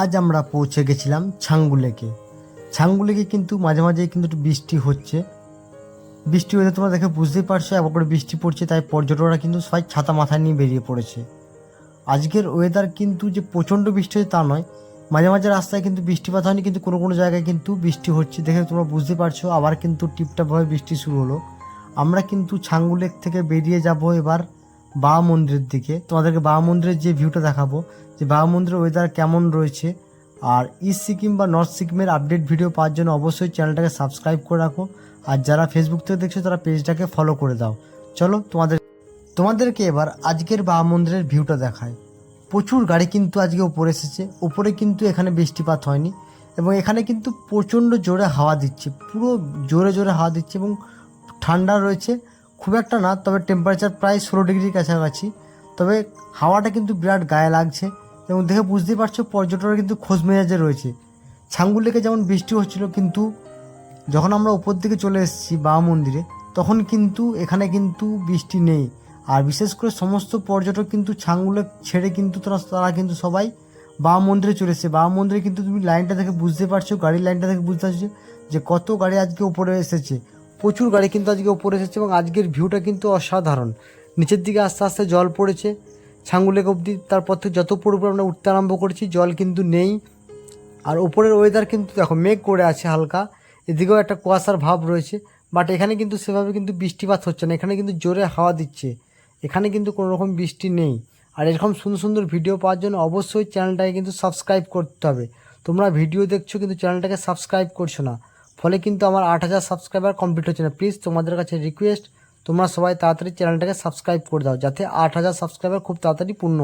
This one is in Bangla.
আজ আমরা পৌঁছে গেছিলাম ছাঙ্গু লেকে ছাঙ্গু লেকে কিন্তু মাঝে মাঝে কিন্তু একটু বৃষ্টি হচ্ছে। বৃষ্টি হতে তোমরা দেখে বুঝতেই পারছ একবার করে বৃষ্টি পড়ছে, তাই পর্যটকরা কিন্তু সবাই ছাতা মাথায় নিয়ে বেরিয়ে পড়েছে। আজকের ওয়েদার কিন্তু যে প্রচণ্ড বৃষ্টি হচ্ছে তা নয়। মাঝে মাঝে রাস্তায় কিন্তু বৃষ্টিপাত হয়নি, কিন্তু কোনো কোনো জায়গায় কিন্তু বৃষ্টি হচ্ছে। দেখে তোমরা বুঝতে পারছ, আবার কিন্তু টিপটাপভাবে বৃষ্টি শুরু হলো। আমরা কিন্তু ছাঙ্গু লেক থেকে বেরিয়ে যাব এবার। বাবা মন্দিরের দিকে। তোমাদেরকে বাবা মন্দিরের যে ভিউটা দেখাবো, যে বাবা মন্দিরের ওয়েদার কেমন রয়েছে, আর ইস্ট সিকিম বা নর্থ সিকিমের আপডেট ভিডিও পাওয়ার জন্য অবশ্যই চ্যানেলটাকে সাবস্ক্রাইব করে রাখো। আর যারা ফেসবুক থেকে দেখছ, তারা পেজটাকে ফলো করে দাও। চলো, তোমাদের তোমাদেরকে এবার আজকের বাবা মন্দিরের ভিউটা দেখায় প্রচুর গাড়ি কিন্তু আজকে উপরে এসেছে। উপরে কিন্তু এখানে বৃষ্টিপাত হয়নি এবং এখানে কিন্তু প্রচণ্ড জোরে হাওয়া দিচ্ছে। পুরো জোরে জোরে হাওয়া দিচ্ছে এবং ঠান্ডা রয়েছে। খুব একটা না, তবে টেম্পারেচার প্রায় ষোলো ডিগ্রির কাছাকাছি। তবে হাওয়াটা কিন্তু বিরাট গায়ে লাগছে এবং দেখে বুঝতেই পারছ পর্যটকরা কিন্তু খোঁজ মেজাজে রয়েছে। ছাঙ্গুর লেকে যেমন বৃষ্টি হচ্ছিল, কিন্তু যখন আমরা উপর দিকে চলে এসেছি বাবা মন্দিরে, তখন কিন্তু এখানে কিন্তু বৃষ্টি নেই। আর বিশেষ করে সমস্ত পর্যটক কিন্তু ছাঙ্গুলে ছেড়ে কিন্তু তারা তারা কিন্তু সবাই বাবা মন্দিরে চলে এসেছে। বাবা মন্দিরে কিন্তু তুমি লাইনটা দেখে বুঝতে পারছ, গাড়ির লাইনটা দেখে বুঝতে পারছ যে কত গাড়ি আজকে উপরে এসেছে। প্রচুর গাড়ি কিন্তু আজকে উপরে এসেছে এবং আজকের ভিউটা কিন্তু অসাধারণ। নিচের দিকে আস্তে আস্তে জল পড়েছে। ছাঙ্গুলেক অবধি তারপর থেকে যত উপরে আমরা উঠতে আরম্ভ করেছি, জল কিন্তু নেই। আর ওপরের ওয়েদার কিন্তু দেখো, মেঘ করে আছে হালকা। এদিকেও একটা কুয়াশার ভাব রয়েছে বাট এখানে কিন্তু সেভাবে কিন্তু বৃষ্টিপাত হচ্ছে না। এখানে কিন্তু জোরে হাওয়া দিচ্ছে। এখানে কিন্তু কোনো রকম বৃষ্টি নেই। আর এরকম সুন্দর সুন্দর ভিডিও পাওয়ার জন্য অবশ্যই চ্যানেলটাকে কিন্তু সাবস্ক্রাইব করতে হবে। তোমরা ভিডিও দেখছ কিন্তু চ্যানেলটাকে সাবস্ক্রাইব করছ না। ফলে কিন্তু আমার আট হাজার সাবস্ক্রাইবার কমপ্লিট হচ্ছে না। প্লিজ তোমাদের কাছে রিকোয়েস্ট তোমরা সবাই তাড়াতাড়ি চ্যানেলটাকে সাবস্ক্রাইব করে দাও, যাতে আট হাজার সাবস্ক্রাইবার খুব তাড়াতাড়ি পূর্ণ